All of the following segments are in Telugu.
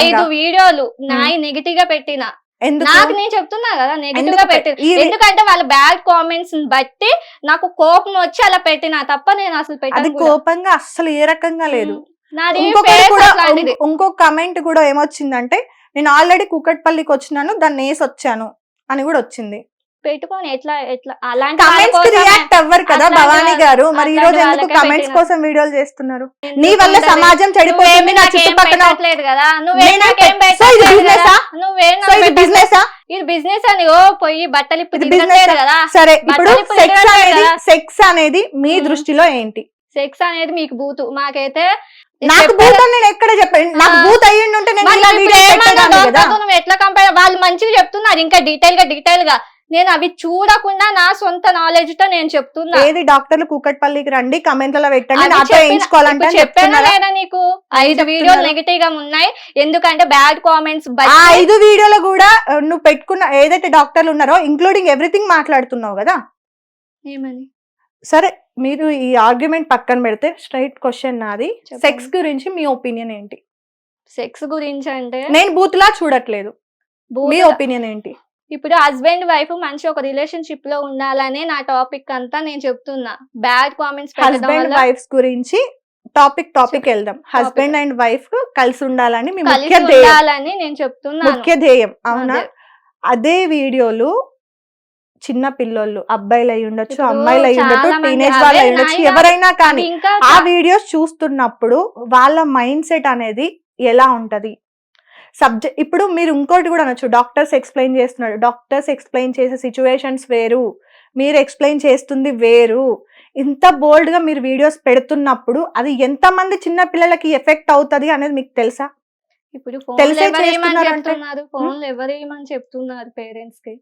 ఐదు వీడియోలు నాయి నెగిటివ్గా పెట్టిన నాకు నేను చెప్తున్నా కదా నెగిటివ్గా పెట్టిన. ఎందుకంటే వాళ్ళ బ్యాడ్ కామెంట్స్ బట్టి నాకు కోపం వచ్చి అలా పెట్టిన తప్ప నేను అసలు పెట్టను కూడా. కోపంగా అస్సలు ఏ రకంగా లేదు. ఇంకో- ఇంకో కమెంట్ కూడా ఏమొచ్చిందంటే నేను ఆల్రెడీ కుకట్పల్లికి వచ్చినాను దాన్ని వేసి వచ్చాను అని కూడా వచ్చింది. పెట్టుకొని ఎట్లా ఎట్లా అలాంటి కమెంట్స్కి రియాక్ట్ అవ్వరు కదా భవానీ గారు మరి ఈ రోజు ఎందుకు కమెంట్స్. కోసం వీడియోలు చేస్తున్నారు నీ వల్ల? సమాజం నువ్వేమీ నా చుట్టుపక్కల పెట్టట్లేదు కదా నువ్వేం. బిజినెస్ ఇది బిజినెస్ అని ఓ పోయి బట్టలు కదా సరే ఇప్పుడు సెక్స్ అనేది. సెక్స్ అనేది మీ. దృష్టిలో ఏంటి సెక్స్ అనేది మీకు బూతు మాకైతే నాకు అని నేను ఎక్కడ చెప్పాను నాకు ఆ. భూత్ అయ్యి ఉంటే నేను ఎట్లా కంపేర్ వాళ్ళు మంచిగా చెప్తున్నారు ఇంకా డీటెయిల్గా డీటెయిల్గా నేను అవి చూడకుండా నా సొంత నాలెడ్జ్తో నేను చెప్తున్నా. ఏది డాక్టర్లు కూకట్పల్లికి రండి కమెంట్లలో పెట్టండి నాతో చెప్పిన-? లేదా నీకు? ఐదు? వీడియోలు నెగిటివ్గా ఉన్నాయి. ఎందుకంటే బ్యాడ్ కామెంట్స్ ఐదు వీడియోలో కూడా నువ్వు పెట్టుకున్న ఏదైతే డాక్టర్లు ఉన్నారో ఇంక్లూడింగ్ ఎవ్రీథింగ్ మాట్లాడుతున్నావు కదా? ఏమని? సరే మీరు ఈ ఆర్గ్యుమెంట్ పక్కన పెడితే స్ట్రైట్ క్వశ్చన్ నాది. సెక్స్ గురించి మీ ఒపీనియన్ ఏంటి? సెక్స్ గురించి అంటే? నేను బూత్లా చూడట్లేదు. మీ ఒపీనియన్ ఏంటి? ఇప్పుడు హస్బెండ్ వైఫ్ మంచి ఒక రిలేషన్షిప్లో ఉండాలనే నా టాపిక్ అంతా నేను చెప్తున్నా. బ్యాడ్ కామెంట్స్ హస్బెండ్ వైఫ్స్ గురించి టాపిక్ టాపిక్ వెళ్దాం. హస్బెండ్ అండ్ వైఫ్ కలిసి ఉండాలని మీ ముఖ్య ఉండాలని నేను చెప్తున్నాను. ముఖ్య ధ్యేయం. అవునా? అదే. వీడియోలు చిన్న పిల్లోళ్ళు అబ్బాయిలు అయి ఉండొచ్చు అమ్మాయిలు అయి ఉండొచ్చు టీనేజ్ వాళ్ళు అయి ఉండొచ్చు ఎవరైనా కానీ ఆ వీడియోస్ చూస్తున్నప్పుడు వాళ్ళ మైండ్ సెట్ అనేది ఎలా ఉంటది? సబ్జెక్ట్ ఇప్పుడు మీరు ఇంకోటి కూడా అనొచ్చు. డాక్టర్స్ ఎక్స్ప్లెయిన్ చేస్తున్నాడు. డాక్టర్స్ ఎక్స్ప్లెయిన్ చేసే సిచ్యువేషన్స్ వేరు. మీరు ఎక్స్ప్లెయిన్ చేస్తుంది వేరు. ఇంత బోల్డ్గా మీరు వీడియోస్ పెడుతున్నప్పుడు అది ఎంత మంది చిన్న పిల్లలకి ఎఫెక్ట్ అవుతది అనేది మీకు తెలుసా? ఇప్పుడు ఫోన్లు ఎవరేమని చెప్తున్నారు? పేరెంట్స్కి?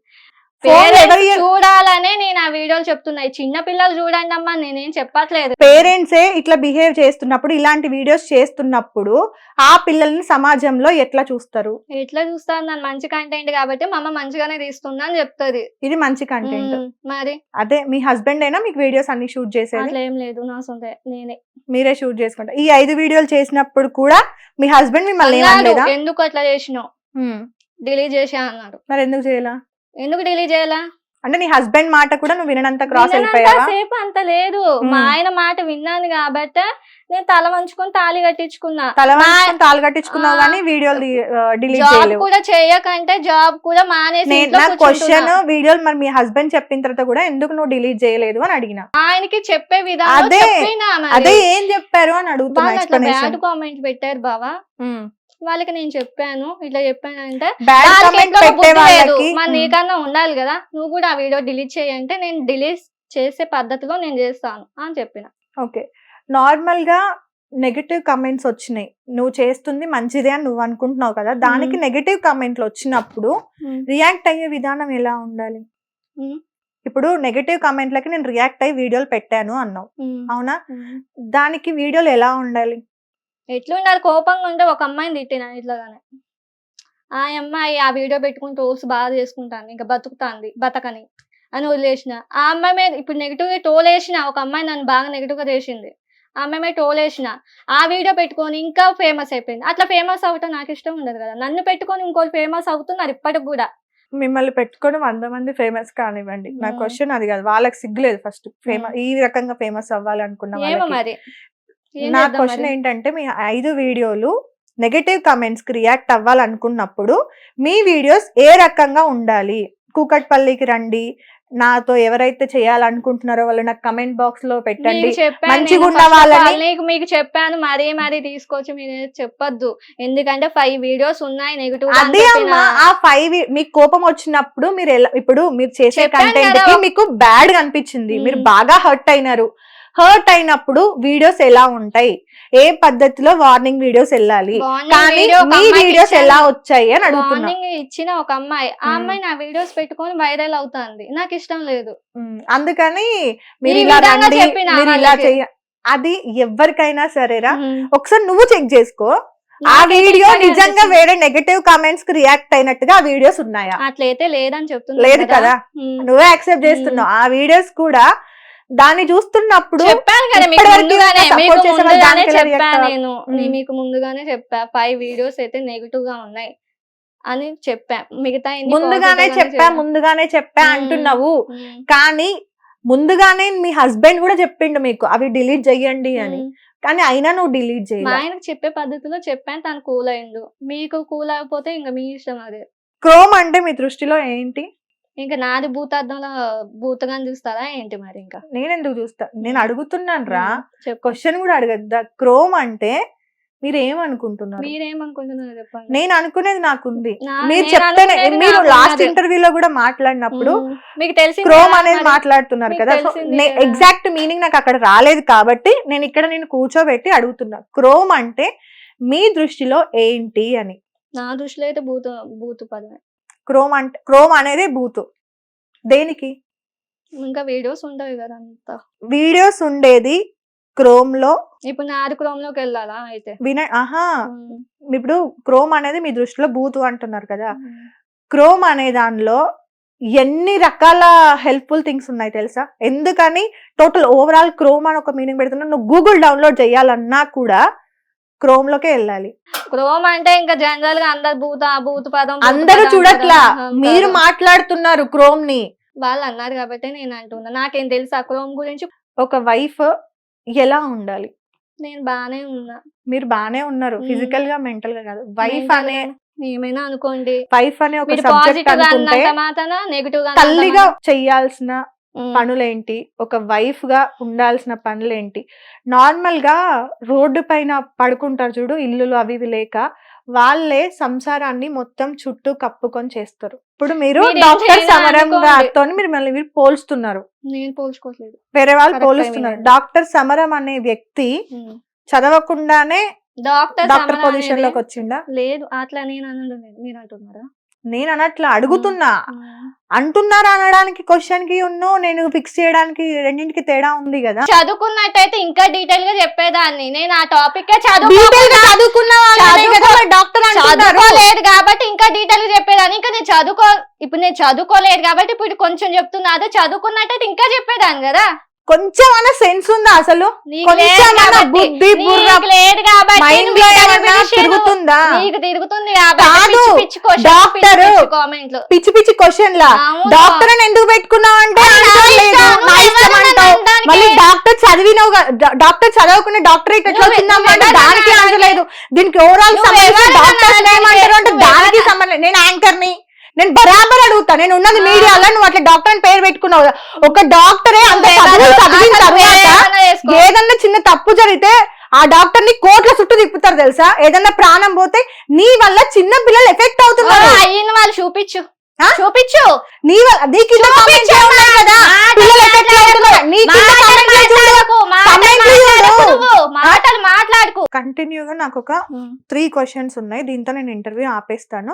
పేరెంట్స్ చూడాలనే నేను ఆ వీడియోలు చెప్తున్నాయి చిన్న పిల్లలు చూడండి అమ్మా నేనేం చెప్పట్లేదు. పేరెంట్సే ఇట్లా బిహేవ్ చేస్తున్నప్పుడు ఇలాంటి వీడియోస్ చేస్తున్నప్పుడు ఆ పిల్లల్ని సమాజంలో ఎట్లా చూస్తారు? ఎట్లా చూస్తాను నన్ను మంచి కంటెంట్ కాబట్టి మా అమ్మ మంచిగానే తీస్తుందా అని చెప్తుంది. ఇది మంచి కంటెంట్ మరి? అదే మీ హస్బెండ్ అయినా మీకు వీడియోస్ అన్ని షూట్ చేసేది? ఏం లేదు నా సొంత నేనే. మీరే షూట్ చేసుకుంటారు ఈ ఐదు వీడియోలు చేసినప్పుడు కూడా మీ హస్బెండ్ మిమ్మల్ని ఎందుకు అట్లా చేసినావు. డిలీట్ చేసా అన్నాడు. మరి ఎందుకు చేయాలా? ఎందుకు డిలీట్ చేయాలా అంటే నీ హస్బెండ్ మాట కూడా నువ్వు వినంత క్రాస్ సేపు అంత లేదు మా. ఆయన మాట విన్నాను కాబట్టి నేను తల వంచుకొని తాళి కట్టించుకున్నా తల వంచుకొని తాళు కట్టించుకున్నావు. కానీ వీడియోలు డిలీట్ చేయలేవు కూడా చేయకంటే జాబ్ కూడా మానేసి నా క్వశ్చన్. వీడియోలు మరి మీ హస్బెండ్ చెప్పిన తర్వాత కూడా ఎందుకు నువ్వు డిలీట్ చేయలేదు అని అడిగిన ఆయనకి చెప్పే విధానం అదే. అదే ఏం చెప్పారు అని అడుగుతున్నా కామెంట్ పెట్టారు బావా వాళ్ళకి నేను చెప్పాను. ఇట్లా చెప్పాను అంటే బ్యాడ్ వాళ్ళకి కామెంట్ ఎట్లా పెట్టే బుద్ధి లేదు. వాళ్ళకి మరి నీకన్నా ఉండాలి కదా. నువ్వు కూడా ఆ వీడియో డిలీట్ చేయంటే నేను డిలీట్ చేసే పద్ధతిలో నేను చేస్తాను అని చెప్పిన. ఓకే. నార్మల్గా నెగటివ్ కమెంట్స్ వచ్చినాయి. నువ్వు చేస్తుంది మంచిదే అని నువ్వు అనుకుంటున్నావు కదా. దానికి నెగటివ్ కమెంట్లు వచ్చినప్పుడు రియాక్ట్ అయ్యే విధానం ఎలా ఉండాలి. ఇప్పుడు నెగటివ్ కమెంట్లకి నేను రియాక్ట్ అయ్యి వీడియోలు పెట్టాను అన్నావు. అవునా? దానికి వీడియోలు ఎలా ఉండాలి? ఎట్లా ఉండాలి కోపంగా ఉంటే ఒక అమ్మాయిని తిట్టిన ఇట్లాగానే. ఆ అమ్మాయి ఆ వీడియో పెట్టుకుని టోల్స్ బాగా చేసుకుంటాను ఇంకా బతుకుతాంది బతకని అని వదిలేసిన. ఆ అమ్మాయి మీద ఇప్పుడు నెగిటివ్గా టోల్ వేసిన ఒక అమ్మాయి నన్ను బాగా నెగిటివ్గా చేసింది. ఆ అమ్మాయి మీద టోల్ వేసిన ఆ వీడియో పెట్టుకొని ఇంకా ఫేమస్ అయిపోయింది. అట్లా ఫేమస్ అవటం నాకు ఇష్టం ఉండదు కదా. నన్ను పెట్టుకొని ఇంకోటి ఫేమస్ అవుతున్నారు ఇప్పటికి కూడా. మిమ్మల్ని పెట్టుకొని వంద మంది ఫేమస్ కానివ్వండి. నా. క్వశ్చన్ అది కాదు. వాళ్ళకి సిగ్గులేదు ఫస్ట్. ఫేమస్ ఈ రకంగా ఫేమస్ అవ్వాలి అనుకున్న ఏమో. మరి. నా క్వశ్చన్? ఏంటంటే మీ ఐదు వీడియోలు నెగటివ్ కమెంట్స్కి రియాక్ట్ అవ్వాలనుకున్నప్పుడు మీ వీడియోస్ ఏ రకంగా ఉండాలి? కూకట్పల్లికి రండి. నాతో ఎవరైతే చేయాలనుకుంటున్నారో వాళ్ళు నాకు కమెంట్ బాక్స్లో పెట్టండి. మంచిగా ఉన్న వాళ్ళని- మీకు చెప్పాను మరీ మరీ తీసుకొచ్చి మీరు చెప్పొద్దు. ఎందుకంటే ఫైవ్ వీడియోస్ ఉన్నాయి నెగిటివ్ అదే అమ్మా ఆ ఫైవ్ మీకు కోపం వచ్చినప్పుడు మీరు ఇప్పుడు మీరు చేసే కంటెంట్. కి మీకు బ్యాడ్ అనిపించింది మీరు. బాగా హర్ట్ అయినారు. హర్ట్ అయినప్పుడు వీడియోస్ ఎలా ఉంటాయి? ఏ పద్ధతిలో వార్నింగ్ వీడియోస్ వెళ్ళాలి? కానీ మీ వీడియోస్ ఎలా వచ్చాయి అని అడుగుతున్నా. ఇచ్చిన ఒక అమ్మాయి. ఆ మ్మ్. అమ్మాయి నా వీడియోస్ పెట్టుకొని వైరల్ అవుతుంది. నాకు ఇష్టం లేదు. అందుకని మీరు ఇలా రండి మీరు ఇలా. చెయ్య అది ఎవరికైనా సరేరా. ఒకసారి నువ్వు చెక్ చేసుకో. ఆ వీడియో నిజంగా. వేరే నెగటివ్ కామెంట్స్కి రియాక్ట్ అయినట్టుగా ఆ వీడియోస్ ఉన్నాయా? అట్లయితే లేదని చెప్తున్నా లేదు కదా. నువ్వే యాక్సెప్ట్ చేస్తున్నావు. ఆ వీడియోస్ కూడా దాన్ని చూస్తున్నప్పుడు చెప్పాను కదా మీకు ముందుగానే మీకు చెప్పా నేను. మీకు ముందుగానే చెప్పా. ఫైవ్ వీడియోస్ అయితే నెగిటివ్గా ఉన్నాయి అని చెప్పా. మిగతా ముందుగానే చెప్పా. ముందుగానే చెప్పా. అంటున్నావు. కానీ ముందుగానే మీ హస్బెండ్ కూడా చెప్పిండు మీకు అవి డిలీట్ చెయ్యండి అని. కానీ అయినా నువ్వు డిలీట్ మా చేయాలి. ఆయనకు చెప్పే పద్ధతిలో చెప్పాను తను కూల్ అయిండు. మీకు కూల్ అయిపోతే ఇంకా మీ ఇష్టం అది. క్రోమ్ అంటే మీ దృష్టిలో ఏంటి? ఇంకా నాది భూతార్థంలో భూతగాని చూస్తారా ఏంటి మరి ఇంకా? నేను ఎందుకు చూస్తా? నేను. అడుగుతున్నాను రా క్వశ్చన్ కూడా అడగద్దా? క్రోమ్ అంటే మీరు ఏమనుకుంటున్నారు మీరేమనుకుంటున్నారు చెప్పండి. నేను అనుకునేది నాకుంది. మీరు చెప్తేనే అనుకునేది మీరు లాస్ట్. ఇంటర్వ్యూలో కూడా మాట్లాడినప్పుడు. మీకు తెలిసి క్రోమ్ అనేది మాట్లాడుతున్నారు కదా. ఎగ్జాక్ట్ మీనింగ్ నాకు అక్కడ రాలేదు కాబట్టి నేను ఇక్కడ నేను కూర్చోబెట్టి అడుగుతున్నా. క్రోమ్ అంటే మీ దృష్టిలో ఏంటి అని. నా దృష్టిలో అయితే భూత భూత పదమే క్రోమ్ అంటే క్రోమ్ అనేది బూతు. దేనికి? ఇంకా వీడియోస్ ఉంటాయి కదా అంతా. వీడియోస్ ఉండేది క్రోమ్లో ఇప్పుడు నాది క్రోమ్లోకి వెళ్ళాలా అయితే? విన ఆహా. ఇప్పుడు క్రోమ్ అనేది మీ దృష్టిలో బూతు అంటున్నారు కదా. క్రోమ్ అనే దానిలో ఎన్ని రకాల హెల్ప్ఫుల్ థింగ్స్ ఉన్నాయి తెలుసా? ఎందుకని? టోటల్ ఓవరాల్ క్రోమ్ అని ఒక మీనింగ్ పెడుతున్నా నువ్వు గూగుల్ డౌన్లోడ్ చేయాలన్నా కూడా క్రోమ్ లోకే వెళ్ళాలి. క్రోమ్ అంటే ఇంకా జనరల్గా అందరు భూత భూత పదం అందరూ చూడట్లా. మీరు మాట్లాడుతున్నారు క్రోమ్ని వాళ్ళు అన్నారు కాబట్టి నేను అంటున్నా. నాకేం తెలుసు ఆ క్రోమ్ గురించి. ఒక వైఫ్ ఎలా ఉండాలి? నేను బానే ఉన్నా. మీరు బానే ఉన్నారు. ఫిజికల్గా మెంటల్గా కాదు వైఫ్ అనే ఏమైనా అనుకోండి. వైఫ్ అనే ఒక సబ్జెక్ట్ అనుకుంటే తల్లిగా చెయ్యాల్సిన ఉమ్. పనులేంటి? ఒక వైఫ్గా ఉండాల్సిన పనులేంటి? నార్మల్గా రోడ్డు పైన పడుకుంటారు చూడు ఇల్లులు అవి ఇవి లేక వాళ్ళే సంసారాన్ని మొత్తం చుట్టూ కప్పుకొని చేస్తారు. ఇప్పుడు మీరు డాక్టర్ సమరం. గారితో మీరు మళ్ళీ మీరు పోల్స్తున్నారు. నేను పోల్చుకోవట్లేదు వేరే వాళ్ళు పోలుస్తున్నారు. డాక్టర్ సమరం అనే వ్యక్తి చదవకుండానే డాక్టర్ డాక్టర్ పొజిషన్లోకి వచ్చిండా? లేదు. అట్లా నేను అనడం లేదు. మీరు అంటున్నారా? నేను అనట్లా అడుగుతున్నా. అంటున్నారా అనడానికి క్వశ్చన్కి ఉన్ను నేను ఫిక్స్ చేయడానికి రెండింటికి తేడా ఉంది కదా. చదువుకున్నట్టయితే ఇంకా డీటెయిల్గా చెప్పేదాన్ని. నేను ఆ టాపిక్ చదువుకోలేదు కాబట్టి ఇంకా డీటెయిల్గా చెప్పేదాన్ని. ఇంకా నేను చదువుకో ఇప్పుడు నేను చదువుకోలేదు కాబట్టి ఇప్పుడు కొంచెం చెప్తున్నా. అదే చదువుకున్నట్టయితే ఇంకా చెప్పేదాన్ని కదా. కొంచెం అన్న సెన్స్ ఉందా అసలు? బుద్ధి తిరుగుతుందా? కాదు. పిచ్చి పిచ్చి questions, డాక్టర్ పిచ్చి పిచ్చి క్వశ్చన్ లా. డాక్టర్ అని ఎందుకు పెట్టుకున్నావు అంటే? మళ్ళీ డాక్టర్ చదివినవు డాక్టర్ చదవకుండా డాక్టరేట్ ఎట్లా వచ్చిందమ్మా అంటే దానికి ఆన్సర్ లేదు. దీనికి ఓవరాల్ సంబంధించి నన్ను ఏమంటారు అంటే దానికి? సంబంధం నేను యాంకర్ని. నేను బరాబర్ అడుగుతా. నేను ఉన్నది మీడియాలో నువ్వు అట్లా డాక్టర్ అని పేరు పెట్టుకున్నావు. ఒక డాక్టరే అంత? చదివిన తర్వాత. ఏదన్నా చిన్న తప్పు జరిగితే ఆ డాక్టర్ని కోట్ల చుట్టూ తిప్పుతారు తెలుసా? ఏదన్నా ప్రాణం పోతే నీ వల్ల చిన్న పిల్లలు ఎఫెక్ట్ అవుతున్నారు. అయ్యిన వాళ్ళు చూపించు? చూపించు. నీ వల్ల నీ కింద? కదా పిల్లలు ఎఫెక్ట్ అవుతున్నారు. నీ కింద మాటలు మాట్లాడుకు. కంటిన్యూగా నాకు ఒక త్రీ క్వశ్చన్స్ ఉన్నాయి. దీంతో నేను ఇంటర్వ్యూ ఆపేస్తాను.